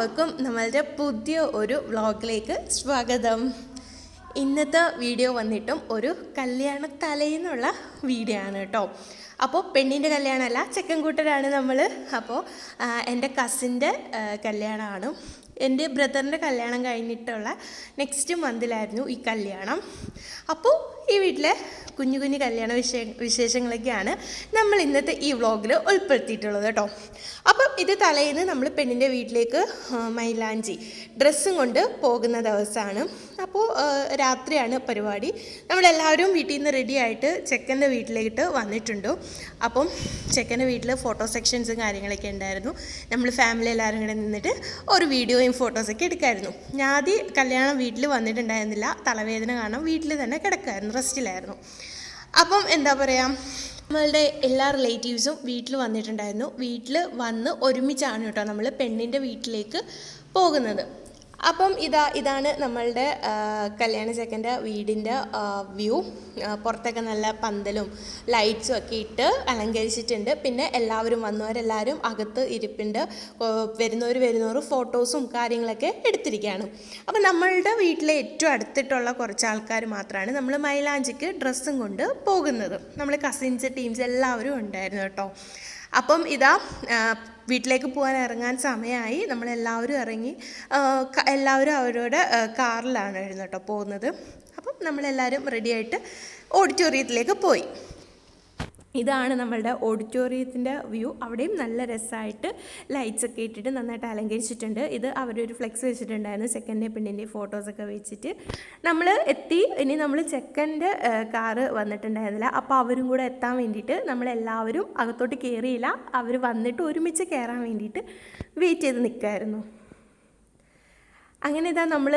എല്ലാവർക്കും നമ്മളുടെ പുതിയ ഒരു വ്ളോഗിലേക്ക് സ്വാഗതം. ഇന്നത്തെ വീഡിയോ വന്നിട്ടും ഒരു കല്യാണ തലേന്നുള്ള വീഡിയോ ആണ് കേട്ടോ. അപ്പോൾ പെണ്ണിന്റെ കല്യാണമല്ല ചെക്കൻ കൂട്ടരാണ് നമ്മൾ അപ്പോൾ എന്റെ കസിന്റെ കല്യാണമാണ്. എന്റെ ബ്രദറിന്റെ കല്യാണം കഴിഞ്ഞിട്ടുള്ള നെക്സ്റ്റ് മന്തിലായിരുന്നു ഈ കല്യാണം. അപ്പോൾ ഈ വീട്ടിലെ കുഞ്ഞു കുഞ്ഞു കല്യാണ വിശേ വിശേഷങ്ങളൊക്കെയാണ് നമ്മൾ ഇന്നത്തെ ഈ വ്ളോഗിൽ ഉൾപ്പെടുത്തിയിട്ടുള്ളത് കേട്ടോ. അപ്പം ഇത് തലേന്ന് നമ്മൾ പെണ്ണിന്റെ വീട്ടിലേക്ക് മൈലാഞ്ചി ഡ്രസ്സും കൊണ്ട് പോകുന്ന ദിവസമാണ്. അപ്പോൾ രാത്രിയാണ് പരിപാടി. നമ്മളെല്ലാവരും വീട്ടിൽ നിന്ന് റെഡി ആയിട്ട് ചെക്കന്റെ വീട്ടിലേക്ക് വന്നിട്ടുണ്ട്. അപ്പം ചെക്കന്റെ വീട്ടിൽ ഫോട്ടോ സെക്ഷൻസും കാര്യങ്ങളൊക്കെ ഉണ്ടായിരുന്നു. നമ്മൾ ഫാമിലി എല്ലാവരും കൂടെ നിന്നിട്ട് ഒരു വീഡിയോയും ഫോട്ടോസൊക്കെ എടുക്കായിരുന്നു. ആദ്യം കല്യാണം വീട്ടിൽ വന്നിട്ടുണ്ടായിരുന്നില്ല. തലവേദന കാരണം വീട്ടിൽ തന്നെ കിടക്കായിരുന്നു റെസ്റ്റിലായിരുന്നു അപ്പം എന്താ പറയുക നമ്മളുടെ എല്ലാ റിലേറ്റീവ്സും വീട്ടിൽ വന്നിട്ടുണ്ടായിരുന്നു. വീട്ടിൽ വന്ന് ഒരുമിച്ചാണ് കേട്ടോ നമ്മൾ പെണ്ണിന്റെ വീട്ടിലേക്ക് പോകുന്നത്. അപ്പം ഇതാ ഇതാണ് നമ്മളുടെ കല്യാണ ചെക്കന്റെ വീടിന്റെ വ്യൂ. പുറത്തൊക്കെ നല്ല പന്തലും ലൈറ്റ്സും ഒക്കെ ഇട്ട് അലങ്കരിച്ചിട്ടുണ്ട്. പിന്നെ എല്ലാവരും വന്നവരെല്ലാവരും അകത്ത് ഇരിപ്പുണ്ട്. വരുന്നവർ വരുന്നവർ ഫോട്ടോസും കാര്യങ്ങളൊക്കെ എടുത്തിരിക്കുകയാണ്. അപ്പം നമ്മളുടെ വീട്ടിലെ ഏറ്റവും അടുത്തിട്ടുള്ള കുറച്ച് ആൾക്കാർ മാത്രമാണ് നമ്മൾ മൈലാഞ്ചിക്ക് ഡ്രസ്സും കൊണ്ട് പോകുന്നത്. നമ്മൾ കസിൻസ് ടീംസ് എല്ലാവരും ഉണ്ടായിരുന്നു കേട്ടോ. അപ്പം ഇതാ വീട്ടിലേക്ക് പോകാൻ ഇറങ്ങാൻ സമയമായി. നമ്മളെല്ലാവരും ഇറങ്ങി എല്ലാവരും അവരുടെ കാറിലാണ് കാറിലാണ് കേട്ടോ പോകുന്നത്. അപ്പം നമ്മളെല്ലാവരും റെഡിയായിട്ട് ഓഡിറ്റോറിയത്തിലേക്ക് പോയി. ഇതാണ് നമ്മളുടെ ഓഡിറ്റോറിയത്തിന്റെ വ്യൂ അവിടെയും നല്ല രസമായിട്ട് ലൈറ്റ്സ് ഒക്കെ ഇട്ടിട്ട് നന്നായിട്ട് അലങ്കരിച്ചിട്ടുണ്ട്. ഇത് അവരൊരു ഫ്ലെക്സ് വെച്ചിട്ടുണ്ടായിരുന്നു. ചെക്കന്റെ പെണ്ണിന്റെ ഫോട്ടോസൊക്കെ വെച്ചിട്ട്. നമ്മൾ എത്തി. ഇനി നമ്മൾ ചെക്കന്റെ കാറ് വന്നിട്ടുണ്ടായിരുന്നില്ല. അപ്പോൾ അവരും കൂടെ എത്താൻ വേണ്ടിയിട്ട് നമ്മളെല്ലാവരും അകത്തോട്ട് കയറിയില്ല അവർ വന്നിട്ട് ഒരുമിച്ച് കയറാൻ വേണ്ടിയിട്ട് വെയിറ്റ് ചെയ്ത് നിൽക്കുമായിരുന്നു അങ്ങനെ ഇതാ നമ്മൾ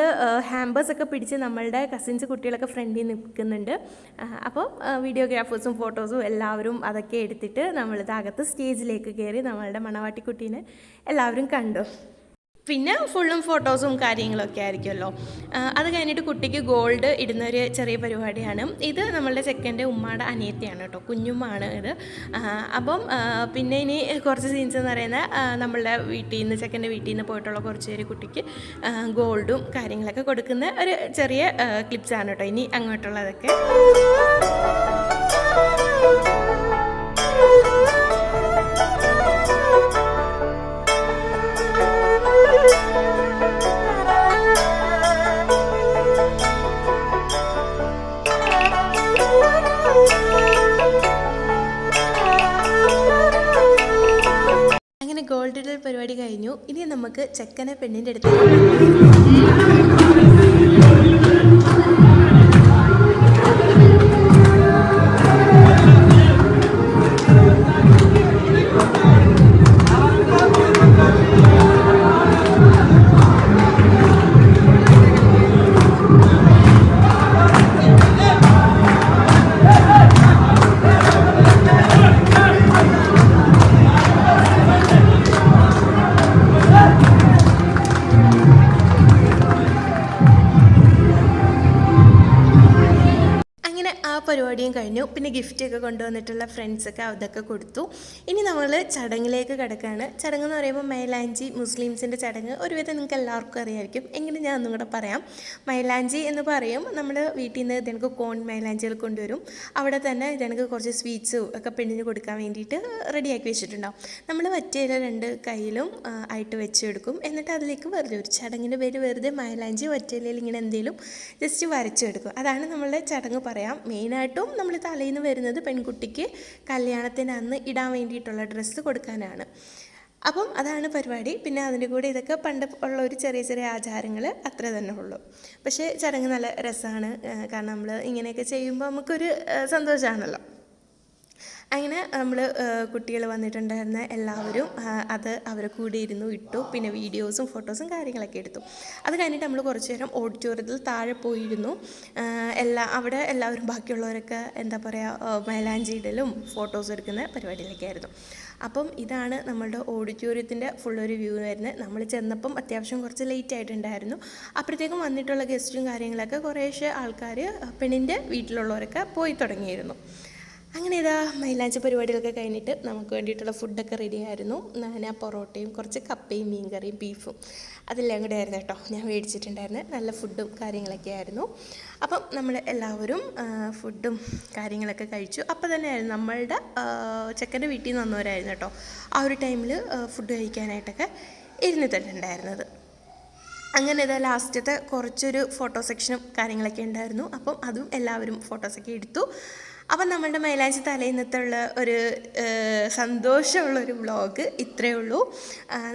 ഹാമ്പേഴ്സ് ഒക്കെ പിടിച്ച് നമ്മളുടെ കസിൻസ് കുട്ടികളൊക്കെ ഫ്രണ്ടിൽ നിൽക്കുന്നുണ്ട്. അപ്പോൾ വീഡിയോഗ്രാഫേഴ്സും ഫോട്ടോസും എല്ലാവരും അതൊക്കെ എടുത്തിട്ട് നമ്മളിത് അകത്ത് സ്റ്റേജിലേക്ക് കയറി നമ്മളുടെ മണവാട്ടിക്കുട്ടീനെ എല്ലാവരും കണ്ടു. പിന്നെ ഫുള്ളും ഫോട്ടോസും കാര്യങ്ങളൊക്കെ ആയിരിക്കുമല്ലോ. അത് കഴിഞ്ഞിട്ട് കുട്ടിക്ക് ഗോൾഡ് ഇടുന്ന ഒരു ചെറിയ പരിപാടിയാണ്. ഇത് നമ്മളുടെ ചെക്കന്റെ ഉമ്മയുടെ അനിയത്തിയാണ് കേട്ടോ. കുഞ്ഞുമ്മാണ് ഇത്. അപ്പം പിന്നെ ഇനി കുറച്ച് സീൻസ് എന്ന് പറയുന്നത് നമ്മളുടെ വീട്ടിൽ നിന്ന് ചെക്കന്റെ വീട്ടിൽ നിന്ന് പോയിട്ടുള്ള കുറച്ച് പേര് കുട്ടിക്ക് ഗോൾഡും കാര്യങ്ങളൊക്കെ കൊടുക്കുന്ന ഒരു ചെറിയ ക്ലിപ്സാണ് കേട്ടോ. ഇനി അങ്ങോട്ടുള്ളതൊക്കെ. പരിപാടി കഴിഞ്ഞു. ഇനി നമുക്ക് ചെക്കനെ പെണ്ണിന്റെ അടുത്ത് കഴിഞ്ഞു. പിന്നെ ഗിഫ്റ്റൊക്കെ കൊണ്ടുവന്നിട്ടുള്ള ഫ്രണ്ട്സൊക്കെ അതൊക്കെ കൊടുത്തു. ഇനി നമ്മൾ ചടങ്ങിലേക്ക് കിടക്കുകയാണ് ചടങ്ങ് എന്ന് പറയുമ്പോൾ മൈലാഞ്ചി മുസ്ലിംസിന്റെ ചടങ്ങ്. ഒരുവിധം നിങ്ങൾക്ക് എല്ലാവർക്കും അറിയായിരിക്കും. എങ്കിലും ഞാൻ ഒന്നും കൂടെ പറയാം. മൈലാഞ്ചി എന്ന് പറയും നമ്മൾ വീട്ടിൽ നിന്ന് ഇതെനിക്ക് കോൺ മൈലാഞ്ചികൾ കൊണ്ടുവരും. അവിടെ തന്നെ ഇതെനിക്ക് കുറച്ച് സ്വീറ്റ്സും ഒക്കെ പെണ്ണിന് കൊടുക്കാൻ വേണ്ടിയിട്ട് റെഡിയാക്കി വെച്ചിട്ടുണ്ടാവും. നമ്മൾ വറ്റയില രണ്ട് കയ്യിലും ആയിട്ട് വെച്ചെടുക്കും എന്നിട്ട് അതിലേക്ക് വെറുതെ ഒരു ചടങ്ങിന്റെ പേര് വെറുതെ മൈലാഞ്ചി വറ്റയിലയിൽ ഇങ്ങനെ എന്തെങ്കിലും ജസ്റ്റ് വരച്ചെടുക്കും അതാണ് നമ്മളുടെ ചടങ്ങ് പറയാം. മെയിനായിട്ടും നമ്മൾ തലേന്ന് വരുന്നത് പെൺകുട്ടിക്ക് കല്യാണത്തിന് അന്ന് ഇടാൻ വേണ്ടിയിട്ടുള്ള ഡ്രസ്സ് കൊടുക്കാനാണ്. അപ്പം അതാണ് പരിപാടി. പിന്നെ അതിന്റെ കൂടെ ഇതൊക്കെ പണ്ട് ഉള്ള ഒരു ചെറിയ ചെറിയ ആചാരങ്ങൾ അത്ര തന്നെ ഉള്ളൂ. പക്ഷേ ചടങ്ങ് നല്ല രസമാണ്. കാരണം നമ്മൾ ഇങ്ങനെയൊക്കെ ചെയ്യുമ്പോൾ നമുക്കൊരു സന്തോഷമാണല്ലോ അങ്ങനെ നമ്മൾ കുട്ടികൾ വന്നിട്ടുണ്ടായിരുന്ന എല്ലാവരും അത് അവരെ കൂടെ ഇരുന്നു ഇട്ടു. പിന്നെ വീഡിയോസും ഫോട്ടോസും കാര്യങ്ങളൊക്കെ എടുത്തു. അത് കഴിഞ്ഞിട്ട് നമ്മൾ കുറച്ച് നേരം ഓഡിറ്റോറിയത്തിൽ താഴെ പോയിരുന്നു. എല്ലാ അവിടെ എല്ലാവരും ബാക്കിയുള്ളവരൊക്കെ എന്താ പറയുക മൈലാഞ്ചി ഇടലും ഫോട്ടോസ് എടുക്കുന്ന പരിപാടിയിലൊക്കെ ആയിരുന്നു അപ്പം ഇതാണ് നമ്മളുടെ ഓഡിറ്റോറിയത്തിന്റെ ഫുൾ ഒരു വ്യൂ വരുന്നത്. നമ്മൾ ചെന്നപ്പം അത്യാവശ്യം കുറച്ച് ലേറ്റ് ആയിട്ടുണ്ടായിരുന്നു. അപ്പോഴത്തേക്കും വന്നിട്ടുള്ള ഗസ്റ്റും കാര്യങ്ങളൊക്കെ കുറേശ്ശെ ആൾക്കാർ പെണ്ണിന്റെ വീട്ടിലുള്ളവരൊക്കെ പോയി തുടങ്ങിയിരുന്നു. അങ്ങനെ ഇതാ മൈലാഞ്ചി പരിപാടികളൊക്കെ കഴിഞ്ഞിട്ട് നമുക്ക് വേണ്ടിയിട്ടുള്ള ഫുഡൊക്കെ റെഡി ആയിരുന്നു. ഞാൻ ആ പൊറോട്ടയും കുറച്ച് കപ്പയും മീൻ കറിയും ബീഫും അതെല്ലാം കൂടെ ആയിരുന്നു കേട്ടോ ഞാൻ മേടിച്ചിട്ടുണ്ടായിരുന്നു. നല്ല ഫുഡും കാര്യങ്ങളൊക്കെ ആയിരുന്നു. അപ്പം നമ്മൾ എല്ലാവരും ഫുഡും കാര്യങ്ങളൊക്കെ കഴിച്ചു. അപ്പോൾ തന്നെയായിരുന്നു നമ്മളുടെ ചെക്കന്റെ വീട്ടിൽ നിന്ന് വന്നവരായിരുന്നു കേട്ടോ. ആ ഒരു ടൈമിൽ ഫുഡ് കഴിക്കാനായിട്ടൊക്കെ ഇരുന്നിട്ടുണ്ടായിരുന്നത് അങ്ങനെ ഇതാ ലാസ്റ്റത്തെ കുറച്ചൊരു ഫോട്ടോ സെക്ഷനും കാര്യങ്ങളൊക്കെ ഉണ്ടായിരുന്നു. അപ്പം അതും എല്ലാവരും ഫോട്ടോസൊക്കെ എടുത്തു. അപ്പം നമ്മളുടെ മൈലാഞ്ചി തലേന്നത്തുള്ള ഒരു സന്തോഷമുള്ളൊരു വ്ളോഗ് ഇത്രയേ ഉള്ളൂ.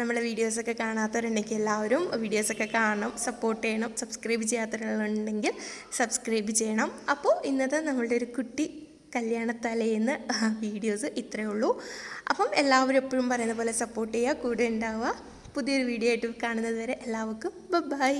നമ്മുടെ വീഡിയോസൊക്കെ കാണാത്തവരുണ്ടെങ്കിൽ എല്ലാവരും വീഡിയോസൊക്കെ കാണണം സപ്പോർട്ട് ചെയ്യണം സബ്സ്ക്രൈബ് ചെയ്യാത്തവരുണ്ടെങ്കിൽ സബ്സ്ക്രൈബ് ചെയ്യണം. അപ്പോൾ ഇന്നത്തെ നമ്മളുടെ ഒരു കുട്ടി കല്യാണ തലേന്ന് വീഡിയോസ് ഇത്രയേ ഉള്ളൂ. അപ്പം എല്ലാവരും എപ്പോഴും പറയുന്ന പോലെ സപ്പോർട്ട് ചെയ്യുക കൂടെ ഉണ്ടാവുക. പുതിയൊരു വീഡിയോ ആയിട്ട് കാണുന്നത് വരെ എല്ലാവർക്കും ബൈ